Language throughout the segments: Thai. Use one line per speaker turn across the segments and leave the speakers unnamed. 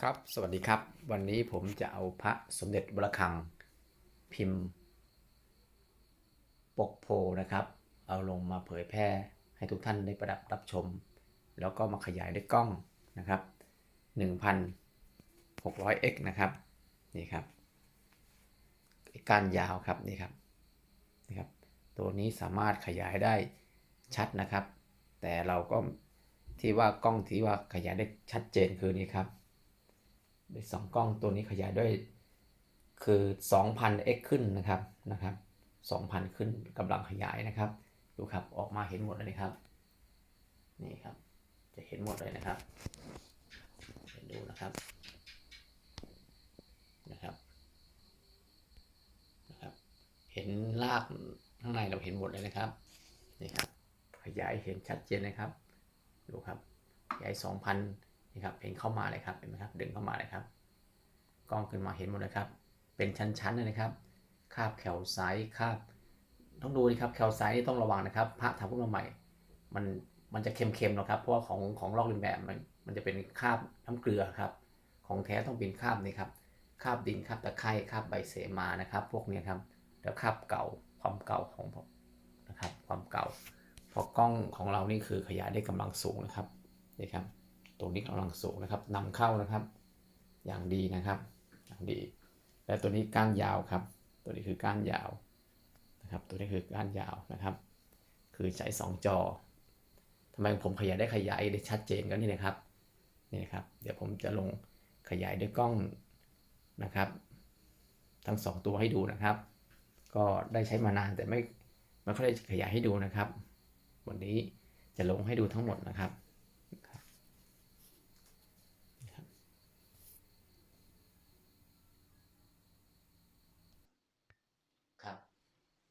ครับ สวัสดีครับ วันนี้ผมจะเอาพระสมเด็จวรคัง พิมพ์ ปกโพนะครับ เอาลงมาเผยแพร่ให้ทุกท่านได้ประดับรับชม แล้วก็มาขยายด้วยกล้องนะครับ 1,600x นะครับ นี่ครับ การยาวครับ นี่ครับนี่ครับ ตัวนี้สามารถขยายได้ชัดนะครับ แต่เราก็ที่ว่ากล้องที่ว่าขยายได้ชัดเจนคือนี่ครับ ด้วยสองกล้องตัวนี้ขยายด้วยคือ 2,000x ขึ้นนะครับนะครับ2,000 ขึ้นกำลังขยายนะครับ ดูครับออกมาเห็นหมดเลยครับนี่ครับ จะเห็นหมดเลยนะครับดูนะครับนะครับนะครับ เห็นรากข้างในเราเห็นหมดเลยนะครับนี่ครับขยายเห็นชัดเจนนะครับ ดูครับขยาย2,000 นี่ครับเห็นเข้ามาเลยครับเห็นไหมครับดึงเข้ามาเลยครับกล้องขึ้นมาเห็นหมดเลยครับ เป็นชั้นๆเลยนะครับ คาบแคลไซต์คาบต้องดูนะครับแคลไซต์นี่ต้องระวังนะครับ พระทำขึ้นมาใหม่ มันมันจะเค็มๆนะครับ เพราะว่าของของลอกลียนแบบมันมันจะเป็นคาบน้ำเกลือครับ ของแท้ต้องเป็นคาบนี่ครับคาบดินคราบตะไคร่คาบใบเสมานะครับ พวกนี้ครับแล้วคาบเก่าความเก่าของนะครับ ความเก่าเพราะกล้องของเรานี่คือขยายได้กำลังสูงนะครับนี่ครับ ตรงนี้กำลังสูงนะครับนำเข้านะครับ อย่างดีนะครับอย่างดี และตัวนี้ก้านยาวครับ ตัวนี้คือก้านยาวนะครับ ตัวนี้คือก้านยาวนะครับ คือใช้สองจอทำไมผมขยายได้ขยายได้ชัดเจนก็นี่นะครับนี่นะครับ เดี๋ยวผมจะลงขยายด้วยกล้องนะครับ ทั้งสองตัวให้ดูนะครับ ก็ได้ใช้มานานแต่ไม่ไม่ค่อยได้ขยายให้ดูนะครับ วันนี้จะลงให้ดูทั้งหมดนะครับ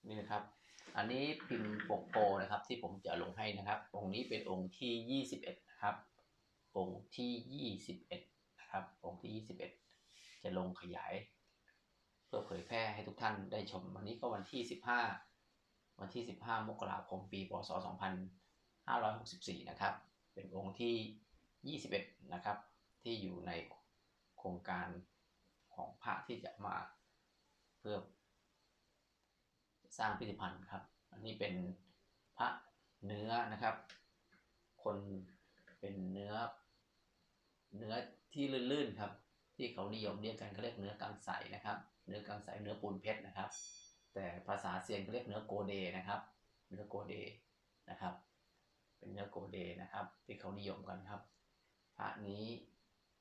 นี่นะครับ อันนี้พิมพ์ปกโปนะครับ ที่ผมจะลงให้นะครับ องค์นี้เป็นองค์ที่ 21 นะครับ องค์ที่ 21 นะครับ องค์ที่ 21 จะลงขยาย เพื่อเผยแพร่ให้ทุกท่านได้ชม วันนี้ก็วันที่ 15 วันที่ 15 มกราคม ปี พศ 2564 นะครับ เป็นองค์ที่ 21 นะครับ ที่อยู่ในโครงการของพระที่จะมาเพื่อ สร้างพิพิธภัณฑ์ครับ อันนี้เป็นพระเนื้อนะครับ คนเป็นเนื้อ เนื้อที่ลื่นๆครับ ที่เขานิยมเรียกกันเขาเรียกเนื้อกังใสนะครับ เนื้อกังใสเนื้อปูนเพชรนะครับ แต่ภาษาเซียนเขาเรียกเนื้อโกเดนะครับ เนื้อโกเดนะครับ เป็นเนื้อโกเดนะครับ ที่เขานิยมกันครับ พระนี้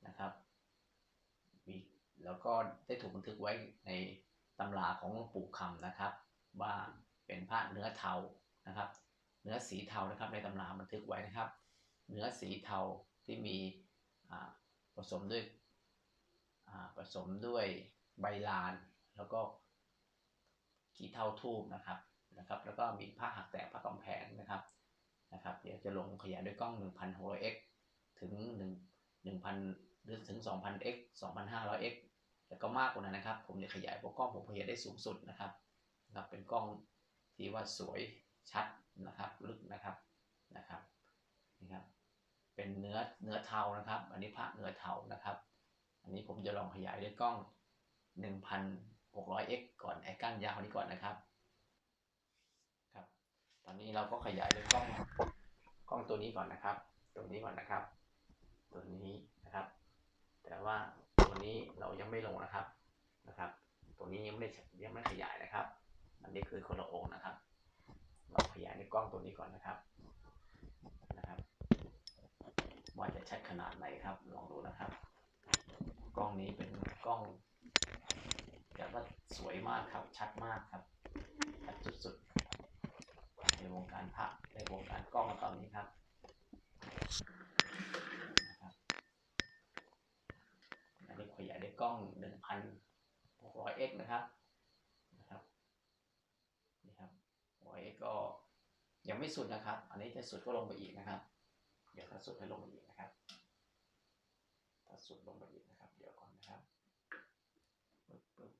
นะครับมีแล้วก็ได้ถูกบันทึกไว้ในตำราของหลวงปู่คำนะครับ ว่าเป็นผ้าเนื้อเทานะครับ เนื้อสีเทานะครับในตำราบันทึกไว้นะครับ เนื้อสีเทาที่มีผสมด้วยผสมด้วยใบลาน แล้วก็ขี้เทาทูบนะครับนะครับ แล้วก็มีผ้าหักแตกผ้ากำแพงนะครับนะครับ เดี๋ยวจะลงขยายด้วยกล้อง 1,600x ถึง 1 1,000หรือถึง 2,000x 2,500x แล้วก็มากกว่านั้นนะครับ ผมจะขยายพราะกล้องผมขยายได้สูงสุดนะครับ นะครับเป็นกล้องที่ว่าสวยชัดนะครับลึกนะครับนะครับนี่ครับเป็นเนื้อเนื้อเทานะครับ อันนี้พระเนื้อเทานะครับ อันนี้ผมจะลองขยายด้วยกล้อง 1,600x ก่อนไอ้ก้านยาวนี้ก่อนนะครับครับ ตอนนี้เราก็ขยายด้วยกล้องกล้องตัวนี้ก่อนนะครับ ตัวนี้ก่อนนะครับ ตัวนี้นะครับ แต่ว่าตัวนี้เรายังไม่ลงนะครับนะครับ ตัวนี้ยังไม่ได้ยังไม่ขยายนะครับ อันนี้คือคนละองค์นะครับ เราขยายในกล้องตัวนี้ก่อนนะครับ นะครับ ว่าจะชัดขนาดไหนครับ ลองดูนะครับ กล้องนี้เป็นกล้องแบบว่าสวยมากครับ ชัดมากครับชัดสุดๆ ในวงการพระในวงการกล้องตอนนี้ครับนะครับอันนี้ขยายด้วยกล้อง 1,600x นะครับนะครับ นี่ครับโอ้ย ก็ยังไม่สุดนะครับ อันนี้จะสุดก็ลงไปอีกนะครับ เดี๋ยวถ้าสุดให้ลงไปอีกนะครับ ถ้าสุดลงไปอีกนะครับ เดี๋ยวก่อนนะครับปึ๊บปึ๊บ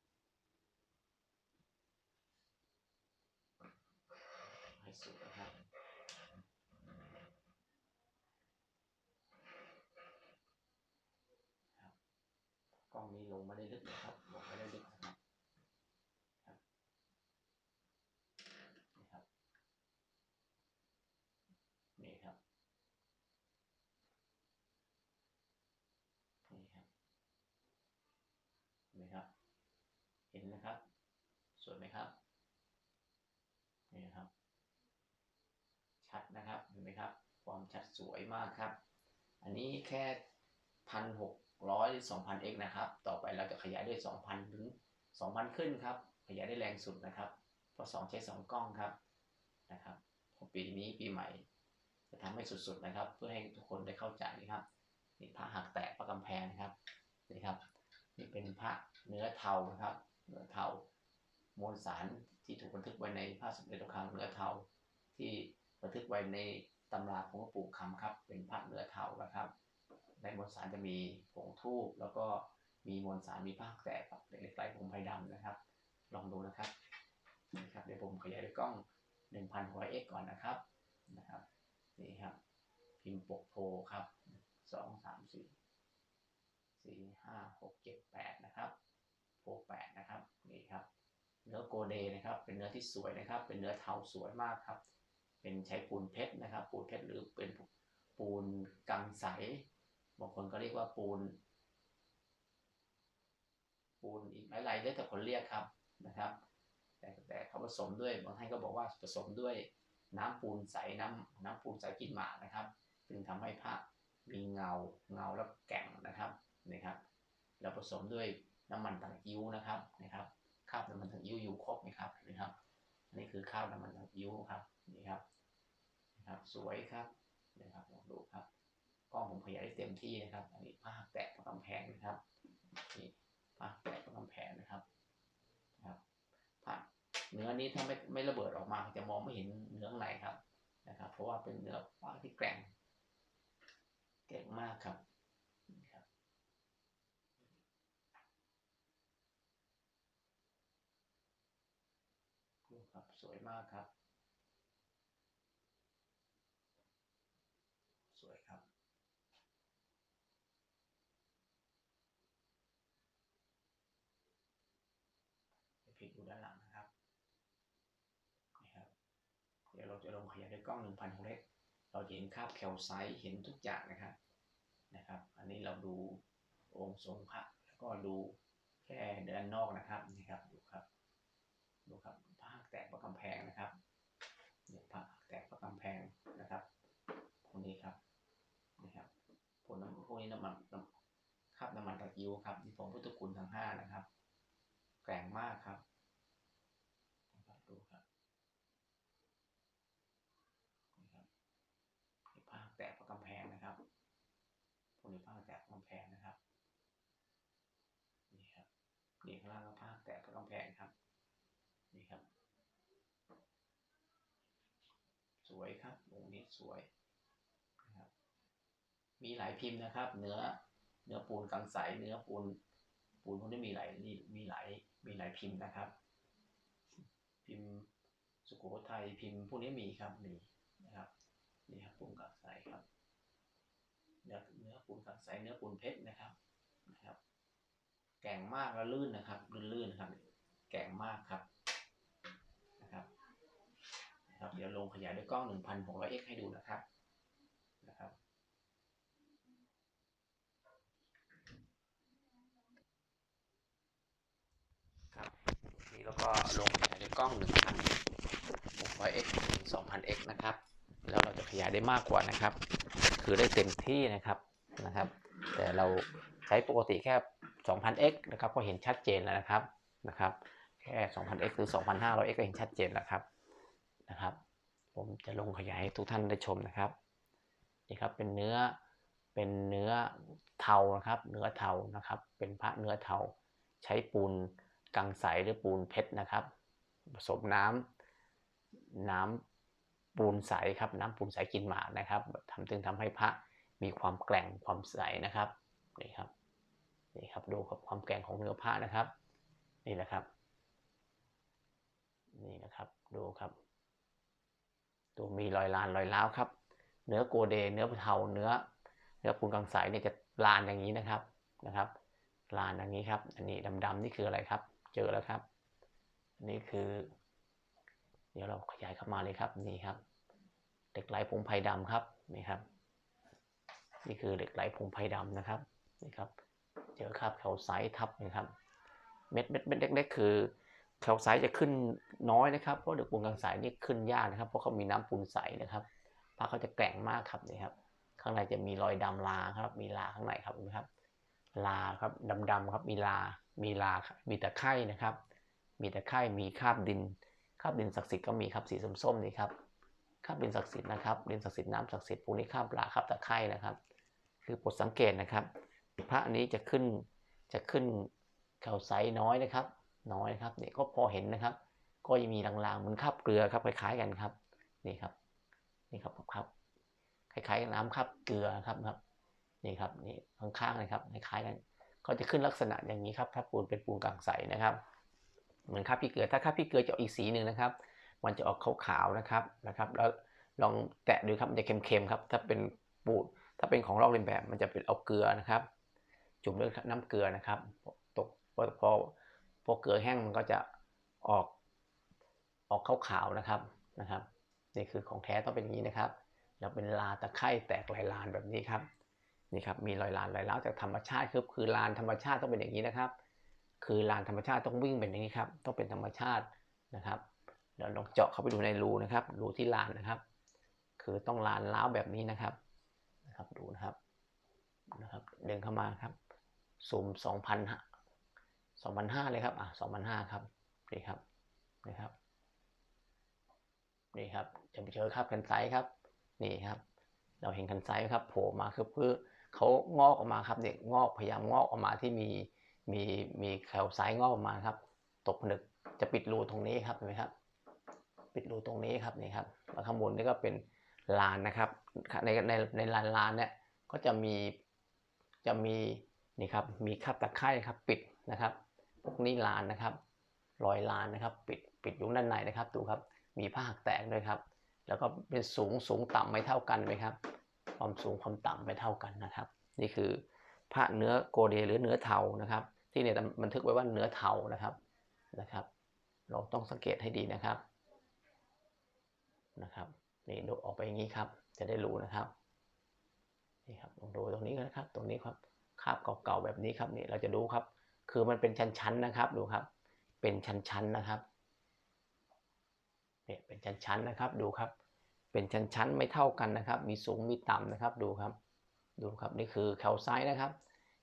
ให้สุดนะครับครับ นี้ลงไม่ได้ลึกนะครับลงไม่ได้ลึกนะครับครับนี่ครับนี่ครับนี่ครับเห็น ไหมครับ เห็นนะครับ สวยไหมครับนี่ครับ ชัดนะครับเห็นไหมครับ ความชัดสวยมากครับ อันนี้แค่พันหกร้อยสองพันเอกนะครับ ต่อไปเราจะขยายด้วยสองพันถึงสองพันขึ้นครับ ขยายได้แรงสุดนะครับ เพราะสองใช้สองกล้องครับนะครับปีนี้ปีใหม่ จะทำให้สุดๆนะครับ เพื่อให้ทุกคนได้เข้าใจนะครับนี่พระหักแตกพระกำแพงนะครับนี่ครับ นี่เป็นพระเนื้อเทานะครับเนื้อเทามวลสารที่ถูกบันทึกไว้ในพระสมเด็จพระคลังเนื้อเทาที่บันทึกไว้ในตำราของหลวงปู่คำครับ เป็นพระเนื้อเทานะครับ ในมวลสารจะมีผงทูบแล้วก็มีมวลสารมีผ้าแตกครับเหล็กไหลผงไผ่ดำนะครับ ลองดูนะครับนี่ครับเดี๋ยวผมขยายด้วยกล้อง 1,600x ก่อนนะครับนะครับนี่ครับ พิมพ์ปกโพครับสอง สี่ห้าหกเจ็ดแปดนะครับโพแปดนะครับนี่ครับ เนื้อโกเดนะครับ เป็นเนื้อที่สวยนะครับ เป็นเนื้อเทาสวยมากครับ เป็นใช้ปูนเพชรนะครับ ปูนเพชรหรือเป็นปูนกังใสบางคนก็เรียกว่าปูน ปูนอีกหลายๆเรื่องแต่คนเรียกครับนะครับ แต่แต่เขาผสมด้วยบางท่านก็บอกว่าผสมด้วยน้ำปูนใสน้ำน้ำปูนใสกินหมากนะครับจึงทำให้พระมีเงาเงาแล้วแก่งนะครับ นี่ครับ แล้วผสมด้วยน้ำมันตังอิ้วนะครับนะครับคราบน้ำมันตังอิ้วอยู่ครบไหมครับนะครับนนี้คือคราบน้ำมันตังอิ้วครับนี่ครับนะครับ สวยครับนะครับลองดูครับกล้องผมขยายได้เต็มที่นะครับ อันนี้ผ้าแตะกำแพงนะครับนี่ผ้าแตะกำแพงนะครับนะครับผ้าเนื้อนี้ถ้าไม่ไม่ระเบิดออกมาจะมองไม่เห็นเนื้อข้างในครับนะครับ เพราะว่าเป็นเนื้อผ้าที่แกร่งแกร่งมากครับนี่ครับดู ครับ สวยมากครับ สวยครับเดี๋ยวพลิกดูด้านหลังนะครับนี่ครับ เดี๋ยวเราจะลงขยายด้วยกล้อง1,000ของเล็กเราจะเห็นคาบแคลไซต์เห็นทุกอย่างนะครับ นะครับ อันนี้เราดูองค์ทรงพระแล้วก็ดูแค่เดินนอกนะครับ นี่ครับ ดูครับ ดูครับ แตกประกำแพงนะครับเนี่ยผ้าแตกประกำแพงนะครับพวกนี้ครับนี่ครับพวกน้ำพวกนี้น้ำมันน้ำคราบน้ำมันตะกิ้วครับนี่ผมพุทธคุณทั้งห้านะครับแกร่งมากครับดูครับนี่ครับนี่ผ้าแตกประกำแพงนะครับพวกนี้ผ้าแตกประกำแพงนะครับนี่ครับนี่ข้างล่างก็ผ้าแตกประกำแพงครับนี่ครับ ส วยครับองค์นี้สวยนะครับ มีหลายพิมพ์นะครับ เนื้อเนื้อปูนกังใสเนื้อปูน ปูนพวกนี้มีหลายมีหลายมีหลายพิมพ์นะครับ พิมพ์สุโขทัยพิมพ์พวกนี้มีครับมีนะครับนี่ครับปูนกังใสครับเนื้อเนื้อปูนกังใสเนื้อปูนเพชรนะครับนะครับ แก่งมากแล้วลื่นนะครับลื่นๆครับ แก่งมากครับ นะครับเดี๋ยวลงขยายด้วยกล้อง 1,600x ให้ดูนะครับนะครับครับนี่แล้วก็ลงขยายด้วยกล้อง 1,600x ถึง 2,000x นะครับ แล้วเราจะขยายได้มากกว่านะครับ คือได้เต็มที่นะครับนะครับ แต่เราใช้ปกติแค่ 2,000x นะครับก็เห็นชัดเจนแล้วนะครับนะครับ แค่ 2,000x หรือ 2,500x ก็เห็นชัดเจนแล้วครับ นะครับ ผมจะลงขยายให้ทุกท่านได้ชมนะครับนี่ครับเป็นเนื้อเป็นเนื้อเทานะครับ เนื้อเทานะครับ เป็นพระเนื้อเทาใช้ปูนกังใสหรือปูนเพชรนะครับ ผสมน้ำน้ำปูนใสครับน้ำปูนใสกินหมานะครับทำจึงทำให้พระมีความแกร่งความใสนะครับนี่ครับนี่ครับดูครับความแกร่งของเนื้อพระนะครับ นี่แหละครับ นี่นะครับดูครับ ดูมีรอยลานรอยร้าวครับ เนื้อโกเด เนื้อเทาเนื้อ เนื้อปูนกังใสเนี่ยจะลานอย่างนี้นะครับนะครับ ลานอย่างนี้ครับ อันนี้ดำๆนี่คืออะไรครับ เจอแล้วครับนนี้คือ เดี๋ยวเราขยายเข้ามาเลยครับนี่ครับเหล็กไหลผงไผ่ดำครับนี่ครับ นี่คือเหล็กไหลผงไผ่ดำนะครับนี่ครับ เจอคราบแคลไซต์ทับนะครับ เม็ดเม็ดเม็ดเล็กๆคือ แคลไซต์จะขึ้นน้อยนะครับ เพราะเด็กปูนกลางสายนี่ขึ้นยากนะครับ เพราะเขามีน้ำปูนใสนะครับพระเขาจะแกร่งมากครับนี่ครับ ข้างในจะมีรอยดำลาครับ มีลาข้างในครับนไหมครับ ลาครับดำๆครับ มีลา มีลา มีตะไคร่นะครับ มีตะไคร่ มีคราบดิน คราบดินศักดิ์สิทธิ์ก็มีครับ สีส้มๆนี่ครับ คราบดินศักดิ์สิทธิ์นะครับ ดินศักดิ์สิทธิ์น้ำศักดิ์สิทธิ์พวกนี้คราบลาคราบตะไคร่นะครับ คือโปรดสังเกตนะครับ พระอันนี้จะขึ้น จะขึ้นแคลไซต์น้อยนะครับ น้อยครับเนี่ยก็พอเห็นนะครับ ก็ยังมีลางๆเหมือนคราบเกลือครับคล้ายๆกันครับนี่ครับนี่ครับครับคล้ายๆน้ำคราบเกลือครับครับนี่ครับนี่ข้างๆนะครับคล้ายๆกันก็จะขึ้นลักษณะอย่างนี้ครับถ้าปูนเป็นปูนกลางใสนะครับ เหมือนคราบพริกเกลือถ้าคราบพริกเกลือจะออกอีกสีหนึ่งนะครับ มันจะออกขาวๆนะครับนะครับ แล้วลองแตะดูครับมันจะเค็มๆครับ ถ้าเป็นปูนถ้าเป็นของลอกเลียนแบบมันจะเป็นเอาเกลือนะครับ จุ่มด้วยน้ำเกลือนะครับ ตกพอ พอพอเกลือแห้งมันก็จะออกออกขาวๆนะครับนะครับนี่คือของแท้ต้องเป็นอย่างนี้นะครับแล้วเป็นลาตะไคร่แตกลายลานแบบนี้ครับนี่ครับมีรอยลานรอยร้าวจากธรรมชาติคือคือลานธรรมชาติต้องเป็นอย่างนี้นะครับ คือลานธรรมชาติต้องวิ่งเป็นอย่างนี้ครับต้องเป็นธรรมชาตินะครับเดี๋ยวลองเจาะเข้าไปดูในรูนะครับรูที่ลานนะครับ คือต้องลานล้าวแบบนี้นะครับนะครับดูนะครับนะครับเดินเข้ามาครับซูมส องพันห้าเลยครับอะสองพันห้าครับนี่ครับนี่ครับนี่ครับจะไปเจอครับกันไซส์ครับนี่ครับ เราเห็นคันไซส์ครับโผล่มาคือเพื่อเขางอกออกมาครับเด็กงอกพยายามงอกออกมาที่มีมีมีแคลไซส์งอกออกมาครับ ตกผนึกจะปิดรูตรงนี้ครับเห็นไหมครับ ปิดรูตรงนี้ครับนี่ครับแล้วข้างบนนี่ก็เป็นลานนะครับ ในในในลานลานเนี่ยก็จะมีจะมีนี่ครับมีคาบตะไคร่ครับปิดนะครับ พวกนี้ลานนะครับรอยลานนะครับ ปิดปิดอยู่ด้านในนะครับ ดูครับ มีผ้าหักแตกด้วยครับ แล้วก็เป็นสูงสูงต่ำไม่เท่ากันไหมครับ ความสูงความต่ำไม่เท่ากันนะครับ นี่คือพระเนื้อโกเดหรือเนื้อเทานะครับ ที่เนี่ยบันทึกไว้ว่าเนื้อเทานะครับนะครับ เราต้องสังเกตให้ดีนะครับนะครับนี่ดูออกไปอย่างนี้ครับ จะได้รู้นะครับนี่ครับลองดูตรงนี้นะครับ ตรงนี้ครับคาบเก่าๆแบบนี้ครับนี่เราจะดูครับ คือมันเป็นชั้นๆนะครับดูครับ เป็นชั้นๆนะครับเนี่ยเป็นชั้นๆนะครับดูครับ เป็นชั้นๆไม่เท่ากันนะครับ มีสูงมีต่ำนะครับดูครับ ดูครับนี่คือแคลไซต์นะครับ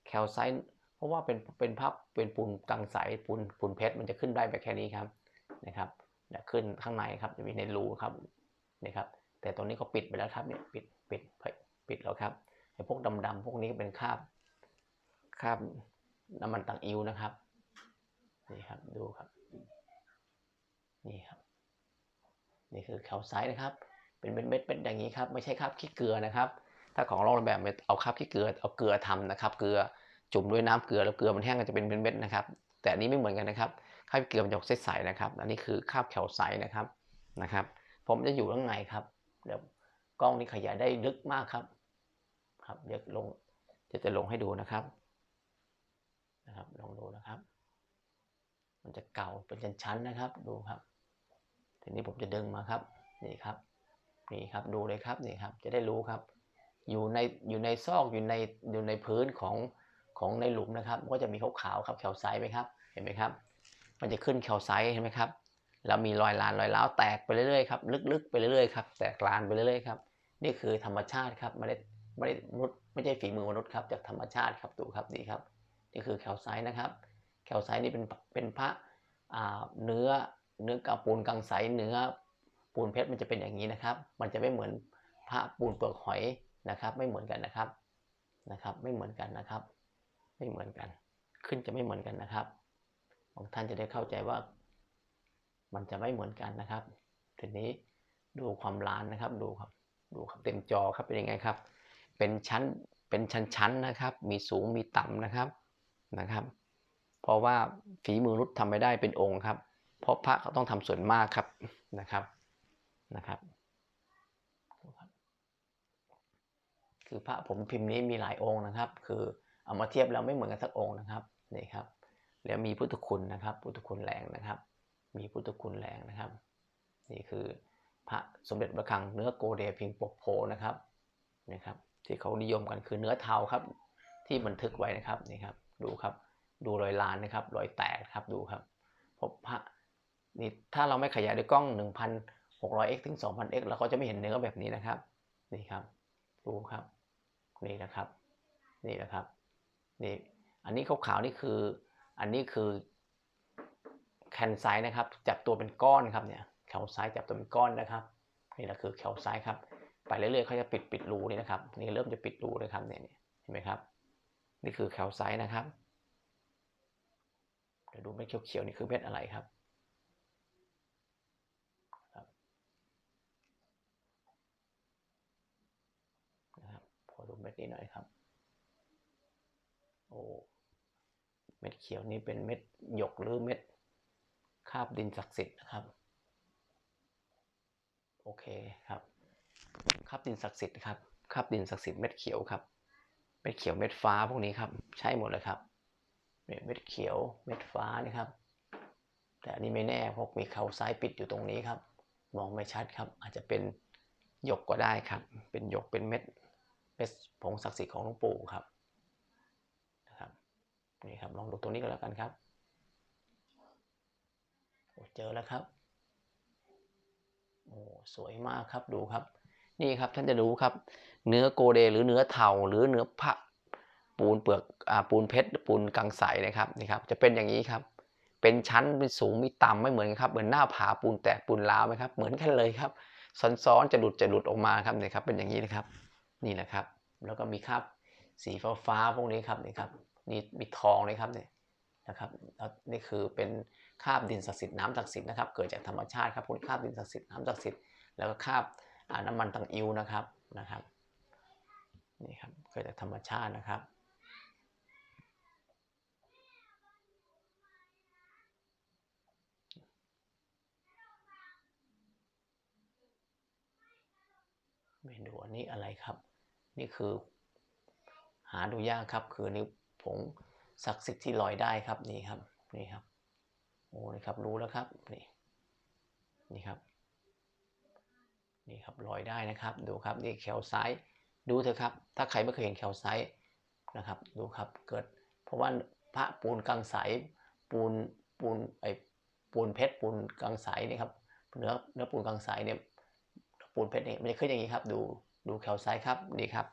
แคลไซต์เพราะว่าเป็นเป็นภาพเป็นปูนกลางใสปูนปูนเพชรมันจะขึ้นได้แบบแค่นี้ครับนะครับเนี่ยขึ้นข้างในครับจะมีในรูครับนี่ครับ แต่ตรงนี้ก็ปิดไปแล้วครับเนี่ยปิดปิดปิดแล้วครับไอ้พวกดำๆพวกนี้เป็นคราบคราบ น้ำมันตังอิวนะครับนี่ครับดูครับนี่ครับ นี่คือแคลไซต์นะครับ เป็นเม็ดเป็นอย่างนี้ครับ ไม่ใช่คราบขี้เกลือนะครับ ถ้าของลอกแบบเอาคราบขี้เกลือเอาเกลือทำนะครับ เกลือจุ่มด้วยน้ำเกลือแล้วเกลือมันแห้งก็จะเป็นเม็ดนะครับ แต่อันนี้ไม่เหมือนกันนะครับคราบเกลือมันจะออกใสๆนะครับ อันนี้คือคราบแคลไซต์นะครับนะครับ ผมจะอยู่ข้างในครับเดี๋ยวกล้องนี้ขยายได้ลึกมากครับ ครับเดี๋ยวลงจะจะลงให้ดูนะครับ นะครับลองดูนะครับ มันจะเก่าเป็นชั้นๆนะครับดูครับทีนี้ผมจะดึงมาครับนี่ครับนี่ครับดูเลยครับนี่ครับจะได้รู้ครับ อยู่ในอยู่ในซอกอยู่ในอยู่ในพื้นของของในหลุมนะครับ ก็จะมีขาวๆครับแคลไซต์ไหมครับเห็นไหมครับ มันจะขึ้นแคลไซต์เห็นไหมครับแล้วมีรอยลานรอยร้าแตกไปเรื่อยๆครับลึกๆไปเรื่อยๆครับแตกลานไปเรื่อยๆครับนี่คือธรรมชาติครับไม่ได้ไม่ได้มนุษย์ไม่ใช่ฝีมือมนุษย์ครับจากธรรมชาติครับดูครับนี่ครับ นี่คือแคลไซต์นะครับแคลไซต์นี่เป็นเป็นพระเนื้อเนื้อกับปูนกังใสเนื้อปูนเพชรมันจะเป็นอย่างนี้นะครับ มันจะไม่เหมือนพระปูนเปลือกหอยนะครับ ไม่เหมือนกันนะครับนะครับ ไม่เหมือนกันนะครับ ไม่เหมือนกัน ขึ้นจะไม่เหมือนกันนะครับบางท่านจะได้เข้าใจว่า มันจะไม่เหมือนกันนะครับทีนี้ดูความล้านนะครับดูครับดูครับเต็มจอครับเป็นยังไงครับ เป็นชั้นเป็นชั้นๆนะครับ มีสูงมีต่ำนะครับ นะครับ เพราะว่าฝีมือนุษย์ทำไม่ได้เป็นองค์ครับ เพราะพระเขาต้องทำส่วนมากครับนะครับนะครับคือพระผมพิมพ์นี้มีหลายองค์นะครับ คือเอามาเทียบแล้วไม่เหมือนกันสักองค์นะครับนี่ครับแล้วมีพุทธคุณนะครับ พุทธคุณแรงนะครับ มีพุทธคุณแรงนะครับ นี่คือพระสมเด็จพระคังเนื้อโกเดพิงปกโพนะครับนะครับ ที่เขานิยมกันคือเนื้อเทาครับ ที่บันทึกไว้นะครับนี่ครับ ดูครับ ดูรอยลานนะครับ รอยแตกครับ ดูครับ พบพระนี่ถ้าเราไม่ขยายด้วยกล้อง 1,600x ถึง 2,000x เราก็จะไม่เห็นเนื้อแบบนี้นะครับ นี่ครับ ดูครับ นี่นะครับ นี่นะครับ นี่ อันนี้ขาวๆนี่คือ อันนี้คือแคนไซต์นะครับ จับตัวเป็นก้อนครับเนี่ย แคลไซต์จับตัวเป็นก้อนนะครับ นี่แหละคือแคลไซต์ครับ ไปเรื่อยๆเขาจะปิดปิดรูนี่นะครับ นี่เริ่มจะปิดรูเลยครับเนี่ยเห็นไหมครับ นี่คือแคลไซต์นะครับเดี๋ยวดูเม็ดเขียวๆนี่คือเม็ดอะไรครับนะครับขอดูเม็ดนี้หน่อยครับโอ้เม็ดเขียวนี้เป็นเม็ดหยกหรือเม็ดคาบดินศักดิ์สิทธิ์นะครับ โอเคครับคาบดินศักดิ์สิทธิ์ครับคาบดินศักดิ์สิทธิ์เม็ดเขียวครับ เม็ดเขียวเม็ดฟ้าพวกนี้ครับใช่หมดเลยครับเม็ดเขียวเม็ดฟ้านี่ครับ แต่อันนี้ไม่แน่เพราะมีเขาซ้ายปิดอยู่ตรงนี้ครับ มองไม่ชัดครับ อาจจะเป็นหยกก็ได้ครับ เป็นหยกเป็นเม็ดเป็นผงศักดิ์สิทธิ์ของหลวงปู่ครับนะครับนี่ครับลองดูตรงนี้ก็แล้วกันครับโอ้เจอแล้วครับโอ้สวยมากครับดูครับ นี่ครับท่านจะรู้ครับ เนื้อโกเดหรือเนื้อเทาหรือเนื้อพระปูนเปลือกอ่าปูนเพชรปูนกังใสนะครับนี่ครับ จะเป็นอย่างนี้ครับ เป็นชั้นเป็นสูงมีต่ำไม่เหมือนกันครับ เหมือนหน้าผาปูนแตกปูนร้าวไหมครับ เหมือนกันเลยครับซ้อนๆจะหลุดจะหลุดออกมาครับเนี่ยครับ เป็นอย่างนี้นะครับ นี่แหละครับ แล้วก็มีคราบสีฟ้าฟ้าๆพวกนี้ครับนี่ครับนี่มีทองเลยครับเนี่ยนะครับแล้วนี่คือเป็นคราบดินศักดิ์สิทธิ์น้ำศักดิ์สิทธิ์นะครับ เกิดจากธรรมชาติครับพวกนี้คราบดินศักดิ์สิทธิ์น้ำศักดิ์สิทธิ์แล้วก็คราบ น้ำมันตังอิวนะครับนะครับนี่ครับเกิดจากธรรมชาตินะครับเมนูอันนี้อะไรครับ นี่คือหาดูยากครับ คือนิ้วผงศักดิ์สิทธิ์ที่ลอยได้ครับนี่ครับนี่ครับโอ้นี่ครับรู้แล้วครับนี่นี่ครับ นี่ครับลอยได้นะครับ ดูครับนี่แคลไซต์ดูเถอะครับ ถ้าใครไม่เคยเห็นแคลไซต์นะครับ ดูครับเกิด เพราะว่าพระปูนกังใสปูนปูนไอปูนเพชรปูนกังใสนี่ครับเนื้อเนื้อปูนกังใสเนี่ยปูนเพชรเนี่ยมันจะขึ้นอย่างนี้ครับ ดูดูแคลไซต์ครับนี่ครับ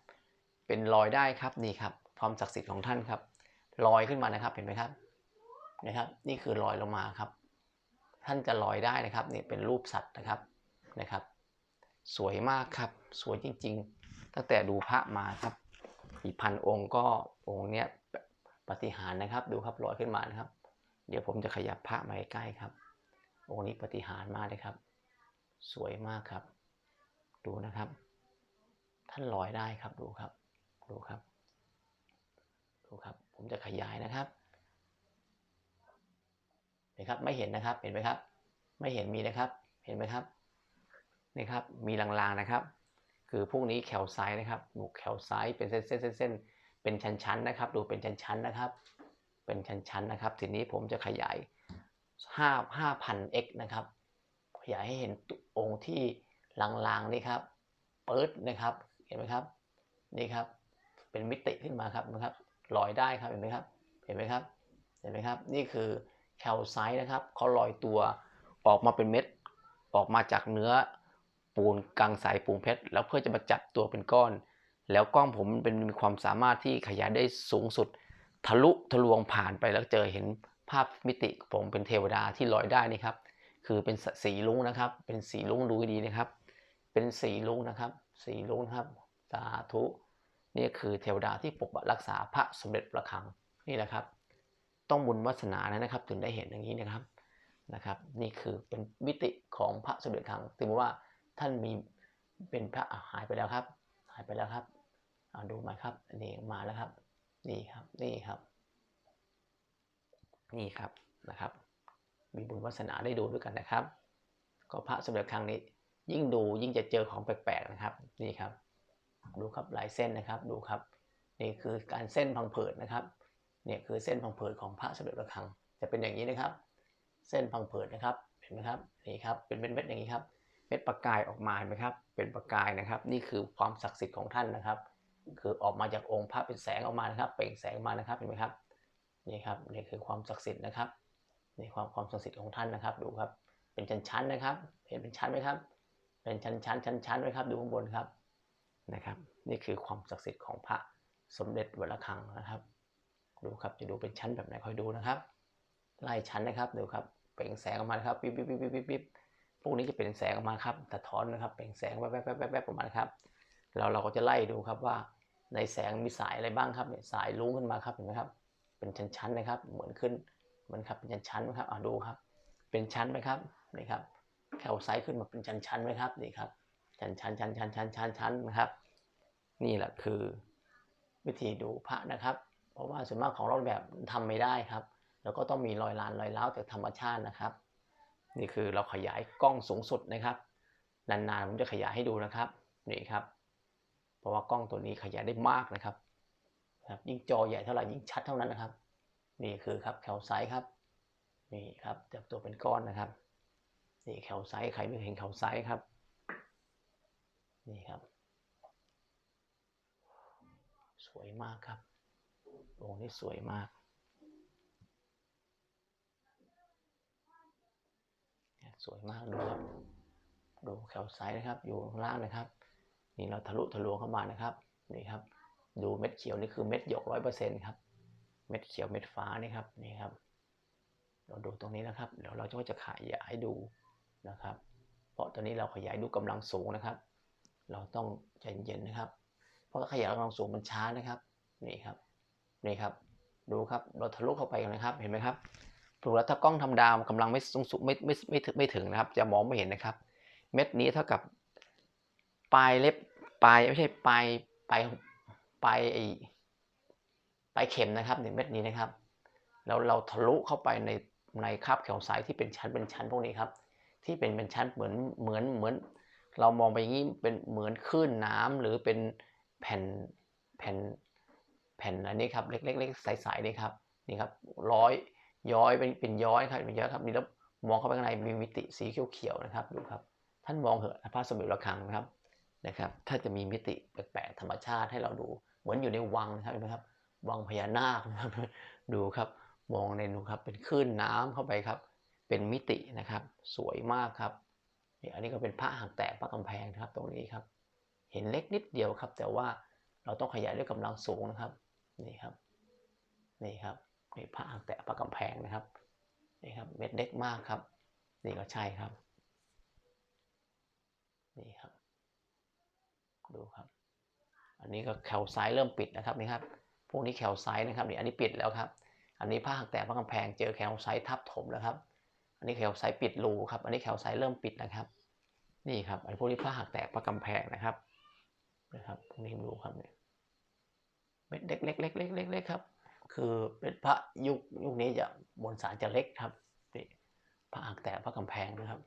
เป็นรอยได้ครับนี่ครับ ความศักดิ์สิทธิ์ของท่านครับลอยขึ้นมานะครับเห็นไหมครับนะครับนี่คือลอยลงมาครับ ท่านจะลอยได้นะครับนี่เป็นรูปสัตว์นะครับนะครับ สวยมากครับ สวยจริง ๆ ตั้งแต่ดูพระมาครับกี่พันองค์ก็องค์เนี้ยปฏิหารนะครับ ดูครับลอยขึ้นมานะครับ เดี๋ยวผมจะขยับพระมาใกล้ครับ องค์นี้ปฏิหารมากเลยครับ สวยมากครับ ดูนะครับ ท่านลอยได้ครับดูครับ ดูครับ ดูครับ ผมจะขยายนะครับเห็นครับไม่เห็นนะครับเห็นไหมครับ ไม่เห็นมีนะครับ เห็นไหมครับ นี่ครับมีลางๆนะครับ คือพวกนี้แคลไซต์นะครับหนูแคลไซต์เป็นเส้นๆๆๆเป็นชั้นๆนะครับ ดูเป็นชั้นๆนะครับ เป็นชั้นๆนะครับ ทีนี้ผมจะขยาย 5 5,000x นะครับ ขยายให้เห็นองค์ที่ลางๆนี่ครับเปิดนะครับเห็นไหมครับนี่ครับเป็นมิติขึ้นมาครับนะครับลอยได้ครับเห็นไหมครับเห็นไหมครับเห็นไหมครับนี่คือแคลไซต์นะครับเขาลอยตัวออกมาเป็นเม็ดออกมาจากเนื้อ ปูนกังสายปูนเพชร แล้วเพื่อจะมาจับตัวเป็นก้อน แล้วกล้องผมเป็นมีความสามารถที่ขยายได้สูงสุด ทะลุทะลวงผ่านไปแล้วเจอเห็นภาพมิติผมเป็นเทวดาที่ลอยได้นี่ครับคือเป็นสีลุงนะครับ เป็นสีลุงดูให้ดีนะครับ เป็นสีลุงนะครับ สีลุงครับสาธุนี่คือเทวดาที่ปกปักรักษาพระสมเด็จพระคังนี่แหละครับ ต้องบุญวาสนานะครับ ถึงได้เห็นอย่างนี้นะครับนะครับ นี่คือเป็นมิติของพระสมเด็จคังถึงว่า ท่านมีเป็นพระหายไปแล้วครับ หายไปแล้วครับเอาดูมาครับนี่มาแล้วครับ นี่ครับนี่ครับ นี่ครับนะครับ มีบุญวาสนาได้ดูด้วยกันนะครับ ก็พระสมเด็จครั้งนี้ ยิ่งดูยิ่งจะเจอของแปลกๆนะครับ นี่ครับ ดูครับลายเส้นนะครับดูครับ นี่คือการเส้นพังเผืดนะครับเนี่ยคือเส้นพังเผืดของพระสมเด็จระฆังจะเป็นอย่างนี้นะครับ เส้นพังเผืดนะครับเห็นไหมครับนี่ครับเป็นเม็ดๆอย่างนี้ครับ เม็ดประกายออกมาเห็นไหมครับ เป็นประกายนะครับ นี่คือความศักดิ์สิทธิ์ของท่านนะครับ คือออกมาจากองค์พระเป็นแสงออกมานะครับ เปล่งแสงมานะครับเห็นไหมครับ นี่ครับนี่คือความศักดิ์สิทธิ์นะครับนี่ความความศักดิ์สิทธิ์ของท่านนะครับ ดูครับ เป็นชั้นๆนะครับ เห็นเป็นชั้นไหมครับ เป็นชั้นๆชั้นๆไหมครับ ดูข้างบนครับนะครับ นี่คือความศักดิ์สิทธิ์ของพระสมเด็จวัดระฆังนะครับ ดูครับจะดูเป็นชั้นแบบไหนคอยดูนะครับไล่ชั้นนะครับดูครับเปล่งแสงออกมาครับปิ๊บปิ๊บปิ๊บปิ๊บปิ๊บ วกนี้จะเป็นแสงออกมาครับสะท้อนนะครับเปล่งแสงแวบแวบแวบแวบแวบออกมานะครับแล้วเราก็จะไล่ดูครับว่าในแสงมีสายอะไรบ้างครับเนี่ยสายลุ้งขึ้นมาครับเห็นไหมครับ เป็นชั้นๆนะครับ เหมือนขึ้นเหมือนครับเป็นชั้นๆไหมครับอ่าดูครับ เป็นชั้นไหมครับนี่ครับแคลไซต์ขึ้นมาเป็นชั้นๆไหมครับนี่ครับชั้นชั้นชั้นชั้นชั้นชั้นชั้นนะครับ นี่แหละคือวิธีดูพระนะครับ เพราะว่าส่วนมากของเราแบบทำไม่ได้ครับ แล้วก็ต้องมีรอยลานรอยร้าวจากธรรมชาตินะครับ นี่คือเราขยายกล้องสูงสุดนะครับ นานๆผมจะขยายให้ดูนะครับนี่ครับ เพราะว่ากล้องตัวนี้ขยายได้มากนะครับครับยิ่งจอใหญ่เท่าไหร่ยิ่งชัดเท่านั้นนะครับ นี่คือครับแคลไซครับนี่ครับจับตัวเป็นก้อนนะครับนี่แคลไซใครไม่เห็นแคลไซครับนี่ครับ สวยมากครับองค์นี้สวยมาก สวยมากดูครับดูแคลไซต์นะครับ อยู่ข้างล่างนะครับ นี่เราทะลุทะลวงเข้ามานะครับนี่ครับ ดูเม็ดเขียวนี่คือเม็ดหยกร้อยเปอร์เซ็นต์ครับเม็ดเขียวเม็ดฟ้านี่ครับนี่ครับ เราดูตรงนี้นะครับเดี๋ยวเราจะขยายดูนะครับ เพราะตอนนี้เราขยายดูกำลังสูงนะครับ เราต้องใจเย็นนะครับ เพราะขยายกำลังสูงมันช้านะครับนี่ครับนี่ครับดูครับเราทะลุเข้าไปกันนะครับเห็นไหมครับ ถูกแล้วถ้ากล้องธรรมดากำลังไม่สูงสุดไม่ไม่ไม่ถึงไม่ถึงนะครับ จะมองไม่เห็นนะครับ เม็ดนี้เท่ากับปลายเล็บปลายไม่ใช่ปลายปลายปลายไอปลายเข็มนะครับเนี่ยเม็ดนี้นะครับ แล้วเราทะลุเข้าไปในในคราบแขวสายที่เป็นชั้นเป็นชั้นพวกนี้ครับ ที่เป็นเป็นชั้นเหมือนเหมือนเหมือน เรามองไปอย่างนี้เป็นเหมือนคลื่นน้ำหรือเป็นแผ่นแผ่นแผ่นอันนี้ครับเล็กๆใสๆนี่ครับนี่ครับร้อย ย้อยเป็นเป็นย้อยครับเป็นย้อยครับนี่แล้วมองเข้าไปข้างในมีมิติสีเขียวๆนะครับดูครับ ท่านมองเหอะพระสมเด็จระฆังนะครับนะครับ ถ้าจะมีมิติแปลกๆธรรมชาติให้เราดู เหมือนอยู่ในวังนะครับเห็นไหมครับวังพญานาคนะครับดูครับมองในดูครับเป็นคลื่นน้ำเข้าไปครับ เป็นมิตินะครับ สวยมากครับนี่อันนี้ก็เป็นพระหางแตกพระกำแพงนะครับ ตรงนี้ครับ เห็นเล็กนิดเดียวครับ แต่ว่าเราต้องขยายด้วยกำลังสูงนะครับนี่ครับนี่ครับ นี่พระหางแตกพระกำแพงนะครับนี่ครับเม็ดเล็กมากครับ นี่ก็ใช่ครับ นี่ครับ ดูครับ อันนี้ก็แคลไซต์เริ่มปิดนะครับนี่ครับ พวกนี้แคลไซต์นะครับนี่อันนี้ปิดแล้วครับ อันนี้ผ้าหักแตกผ้ากำแพงเจอแคลไซต์ทับถมแล้วครับ อันนี้แคลไซต์ปิดรูครับ อันนี้แคลไซต์เริ่มปิดนะครับ นี่ครับ อันพวกนี้ผ้าหักแตกผ้ากำแพงนะครับ นะครับพวกนี้ดูครับเนี่ยเม็ดเล็กเล็กเล็กเล็กเล็กเล็กครับ คือเป็นพระยุคยุคนี้จะบนสารจะเล็กครับนี่พระหักแตกผ้ากำแพงนะครับ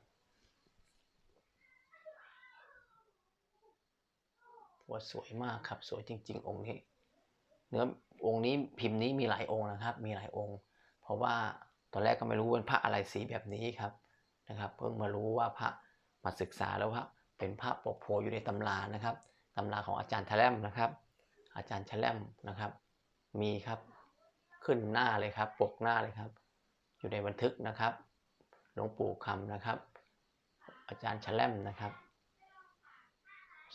ว่าสวยมากครับสวยจริง ๆ องค์นี้ เนื้อองค์นี้พิมพ์นี้มีหลายองค์นะครับ มีหลายองค์ เพราะว่าตอนแรกก็ไม่รู้ว่าพระอะไรสีแบบนี้ครับนะครับ เพิ่งมารู้ว่าพระมาศึกษาแล้วว่าเป็นพระปกโพอยู่ในตำรานะครับตำราของอาจารย์ทะแลมนะครับ อาจารย์ทะแลมนะครับ มีครับ ขึ้นหน้าเลยครับ ปกหน้าเลยครับ อยู่ในบันทึกนะครับหลวงปู่คำนะครับ อาจารย์ทะแลมนะครับ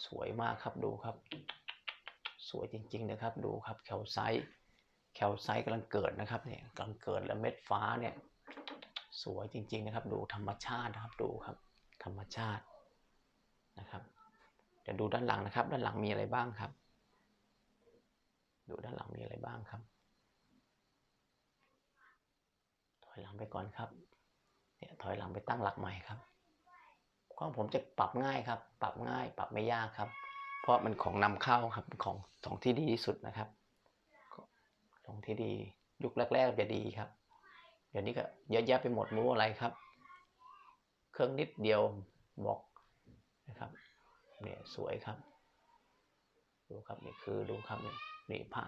สวยมากครับดูครับ สวยจริงๆนะครับ ดูครับแคลไซต์แคลไซต์กำลังเกิดนะครับเนี่ยกำลังเกิดแล้วเม็ดฟ้าเนี่ยสวยจริงๆนะครับ ดูธรรมชาตินะครับดูครับ ธรรมชาตินะครับเดี๋ยวดูด้านหลังนะครับ ด้านหลังมีอะไรบ้างครับ ดูด้านหลังมีอะไรบ้างครับ ถ อยหลังไปก่อนครับเนี่ยถอยหลังไปตั้งหลักใหม่ครับของผมจะปรับง่ายครับ ปรับง่าย ปรับไม่ยากครับ เพราะมันของนำเข้าครับของของที่ดีที่สุดนะครับของที่ดียุคแรกๆจะดีครับ เดี๋ยวนี้ก็เยอะแยะไปหมดไม่รู้อะไรครับ เครื่องนิดเดียวบอกนะครับเนี่ยสวยครับ ดูครับนี่คือดูครับนี่นี่พระ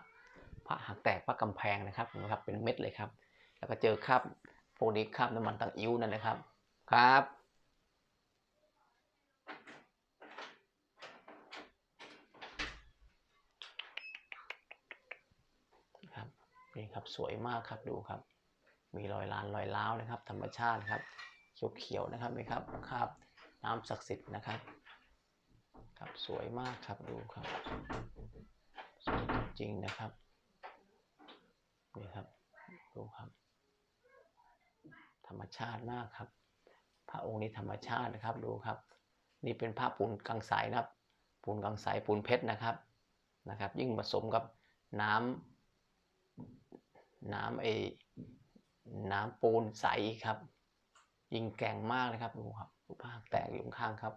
พระหักแตกพระกำแพงนะครับนะครับเป็นเม็ดเลยครับ แล้วก็เจอคราบพวกนี้คราบน้ำมันตังอิ้วนั่นนะครับครับครับนี่ครับสวยมากครับดูครับ มีรอยลานรอยล้าวนะครับ ธรรมชาติครับเขียวๆนะครับนี่ครับคราบน้ำศักดิ์สิทธิ์นะครับครับสวยมากครับดูครับสวยจริงๆนะครับนี่ครับดูครับ ธรรมชาติมากครับ พระองค์นี้ธรรมชาตินะครับดูครับ นี่เป็นผ้าปูนกังสายนะครับ ปูนกังสายปูนเพชรนะครับนะครับ ยิ่งผสมกับน้ำน้ำไอ้น้ำปูนใสครับ ยิ่งแกงมากนะครับดูครับดูภาคแตกอยู่ข้างครับ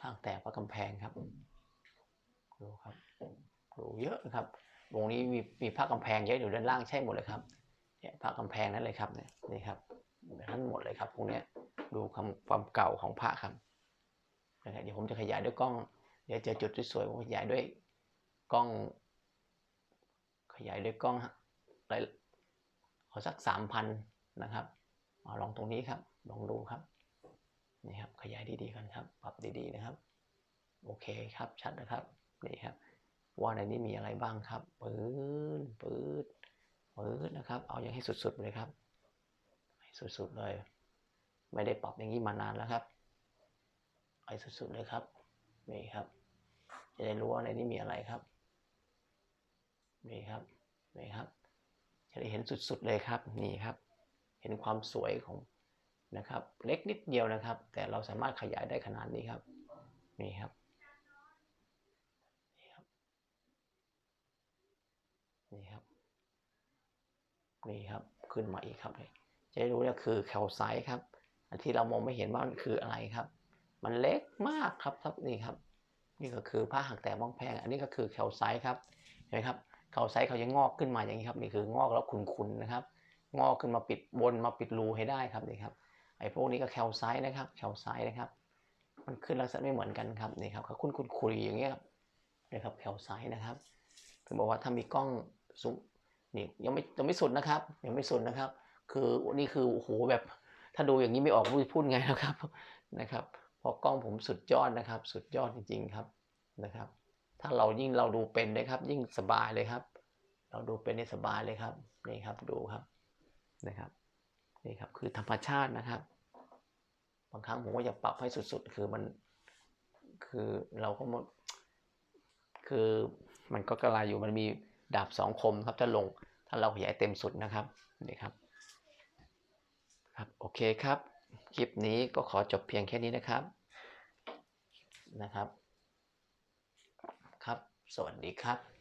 ภาคแตกพระกำแพงครับดูครับดูเยอะนะครับวงนี้มีมีภาคกำแพงเยอะอยู่ด้านล่างใช่หมดเลยครับเนี่ยภาคกำแพงนั่นเลยครับเนี่ยนี่ครับ ทั้งหมดเลยครับพวกนี้ดูความความเก่าของพระครับนะครับเดี๋ยวผมจะขยายด้วยกล้อง เดี๋ยวเจอจุดสวยๆผมขยายด้วยกล้อง ขยายด้วยกล้องอะไรเอาสักสามพันนะครับเอาลองตรงนี้ครับลองดูครับนี่ครับขยายดีๆกันครับ ปรับดีๆนะครับ โอเคครับชัดนะครับนี่ครับ ว่าในนี้มีอะไรบ้างครับปื้นปื้ดปื้ดนะครับ เอาอย่างให้สุดๆเลยครับ สุดๆเลย ไม่ได้ปรับอย่างนี้มานานแล้วครับให้สุดๆเลยครับ นี่ครับ จะได้รู้ว่าในนี้มีอะไรครับ นี่ครับ นี่ครับ จะได้เห็นสุดๆเลยครับ นี่ครับ เห็นความสวยของนะครับ เล็กนิดเดียวนะครับ แต่เราสามารถขยายได้ขนาดนี้ครับ นี่ครับนี่ครับ นี่ครับ ขึ้นมาอีกครับเลย จะได้รู้ว่าคือแคลไซต์ครับ อันที่เรามองไม่เห็นว่ามันคืออะไรครับ มันเล็กมากครับครับนี่ครับ นี่ก็คือผ้าหักแตกบ้องแพง อันนี้ก็คือแคลไซต์ครับเห็นไหมครับแคลไซต์เขาจะงอกขึ้นมาอย่างนี้ครับนี่คืองอกแล้วขุนๆนะครับ งอกขึ้นมาปิดบนมาปิดรูให้ได้ครับนี่ครับไอ้พวกนี้ก็แคลไซต์นะครับแคลไซต์นะครับ มันขึ้นลักษณะไม่เหมือนกันครับนี่ครับเขาคุ้นคุ้นคุยอย่างเงี้ยครับนี่ครับแคลไซต์นะครับถึงบอกว่าถ้ามีกล้องซูมนี่ยังไม่ยังไม่สุดนะครับยังไม่สุดนะครับ คือนี่คือโอ้โหแบบถ้าดูอย่างนี้ไม่ออกพูดพูดไงนะครับนะครับเพราะกล้องผมสุดยอดนะครับ สุดยอดจริง ๆครับนะครับ ถ้าเรายิ่งเราดูเป็นนะครับ ยิ่งสบายเลยครับ เราดูเป็นนี่สบายเลยครับนี่ครับดูครับนะครับนี่ครับคือธรรมชาตินะครับ บางครั้งผมก็จะปรับให้สุดๆ คือมันคือเราก็มดคือมันก็กระไรอยู่มันมีดาบสองคมครับถ้าลงถ้าเราขยายเต็มสุดนะครับนี่ครับ ครับโอเคครับ คลิปนี้ก็ขอจบเพียงแค่นี้นะครับนะครับ ครับ สวัสดีครับ